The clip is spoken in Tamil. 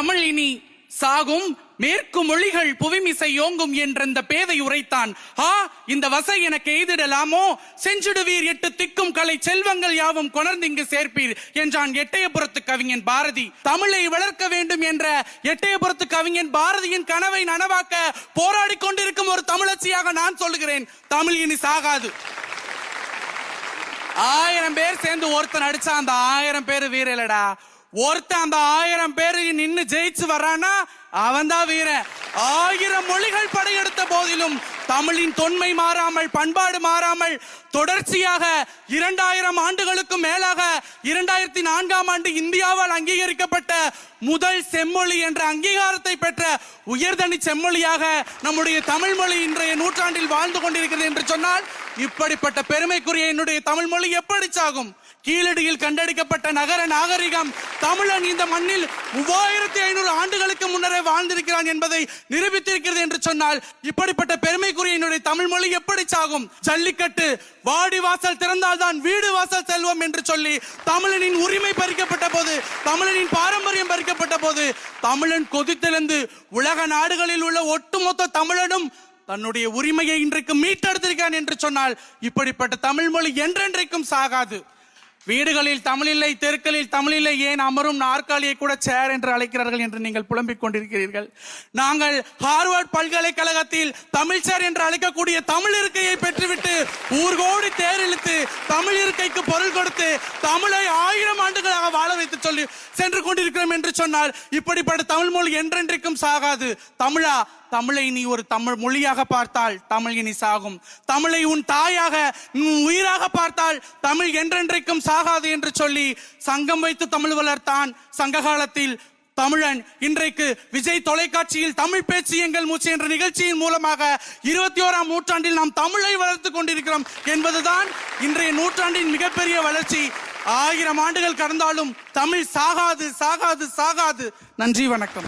தமிழ் இனி சாகும் மேற்கு மொழிகள் புவிமிசை யோங்கும் என்றந்த பேதை உரைத்தான். ஆ இந்த வசை எனக்கு எய்திடலாமோ? செஞ்சிடுவீர் எட்டு திக்கும் கலை செல்வங்கள் யாவும் கொணர்ந்து இங்கு சேர்ப்பீர் என்றான் எட்டயபுரத்து கவிஞன் பாரதி. தமிழை வளர்க்க வேண்டும் என்ற எட்டயபுரத்து கவிஞன் பாரதியின் கனவை நனவாக்க போராடி கொண்டிருக்கும் ஒரு தமிழச்சியாக நான் சொல்லுகிறேன். தமிழ் இனி சாகாது. ஆயிரம் பேர் சேர்ந்து ஒருத்தன் அடிச்சா அந்த ஆயிரம் பேர் வீரலடா ஒருத்தன் அந்த ஆயிரம் பேரு நின்று ஜெயிச்சு வர்றான்னா அவன்தான் வீரன். ஆயிரம் மொழிகள் படையெடுத்த போதிலும் தமிழின் தொன்மை மாறாமல் பண்பாடு மாறாமல் தொடர்ச்சியாக இரண்டாயிரம் ஆண்டுகளுக்கு மேலாக இரண்டாயிரத்தி நான்காம் ஆண்டு இந்தியாவால் அங்கீகரிக்கப்பட்ட முதல் செம்மொழி என்ற அங்கீகாரத்தை பெற்ற உயர்தனி செம்மொழியாக நம்முடைய தமிழ் மொழி இன்றைய நூற்றாண்டில் வாழ்ந்து கொண்டிருக்கிறது என்று சொன்னால் இப்படிப்பட்ட பெருமைக்குரிய என்னுடைய தமிழ் மொழி எப்படி சாகும்? கீழடியில் கண்டெடுக்கப்பட்ட நகர நாகரிகம் தமிழன் இந்த மண்ணில் மூவாயிரத்தி ஐநூறு ஆண்டுகளுக்கு முன்னரே வாழ்ந்திருக்கிறான் என்பதை நிரூபித்திருக்கிறது என்று சொன்னால் இப்படிப்பட்ட பெருமைக்குரிய என்னுடைய தமிழ் மொழி எப்படி சாகும்? ஜல்லிக்கட்டு வாடி வாசல் திறந்தால்தான் வீடு வாசல் செல்வம் என்று சொல்லி தமிழனின் உரிமை பறிக்கப்பட்ட போது தமிழனின் பாரம்பரியம் பறிக்கப்பட்ட போது தமிழன் கொதித்தெழுந்து உலக நாடுகளில் உள்ள ஒட்டுமொத்த தமிழனும் தன்னுடைய உரிமையை இன்றைக்கு மீட்டெடுத்திருக்கான் என்று சொன்னால் இப்படிப்பட்ட தமிழ் மொழி என்றென்றைக்கும் சாகாது. வீடுகளில் தமிழில்லை தெருக்களில் தமிழில்லை ஏன் அமரும் நாற்காலியை கூட சேர் என்று அழைக்கிறார்கள் என்று நீங்கள் புலம்பிக் கொண்டிருக்கிறீர்கள். நாங்கள் ஹார்வர்ட் பல்கலைக்கழகத்தில் தமிழ் சேர் என்று அழைக்கக்கூடிய தமிழ் இருக்கையை பெற்றுவிட்டு ஊர்கோடி தேர் இழுத்து தமிழ் இருக்கைக்கு பொருள் கொடுத்து தமிழை ஆயிரம் ஆண்டுகளாக வாழ வைத்து சொல்லி சென்று கொண்டிருக்கிறோம் என்று சொன்னால் இப்படிப்பட்ட தமிழ் மொழி என்றென்றைக்கும் சாகாது. தமிழா தமிழை நீ ஒரு தமிழ் மொழியாக பார்த்தால் தமிழ் இனி சாகும். தமிழை உன் தாயாக உயிராக பார்த்தால் தமிழ் என்றென்றைக்கும் சாகாது என்று சொல்லி சங்கம் வைத்து தமிழ் வளர்த்தான் சங்க காலத்தில் தமிழன். இன்றைக்கு விஜய் தொலைக்காட்சியில் தமிழ் பேச்சு எங்கள் மூச்சு என்ற நிகழ்ச்சியின் மூலமாக இருபத்தி ஓராம் நூற்றாண்டில் நாம் தமிழை வளர்த்து கொண்டிருக்கிறோம் என்பதுதான் இன்றைய நூற்றாண்டின் மிகப்பெரிய வளர்ச்சி. ஆயிரம் ஆண்டுகள் கடந்தாலும் தமிழ் சாகாது சாகாது சாகாது. நன்றி வணக்கம்.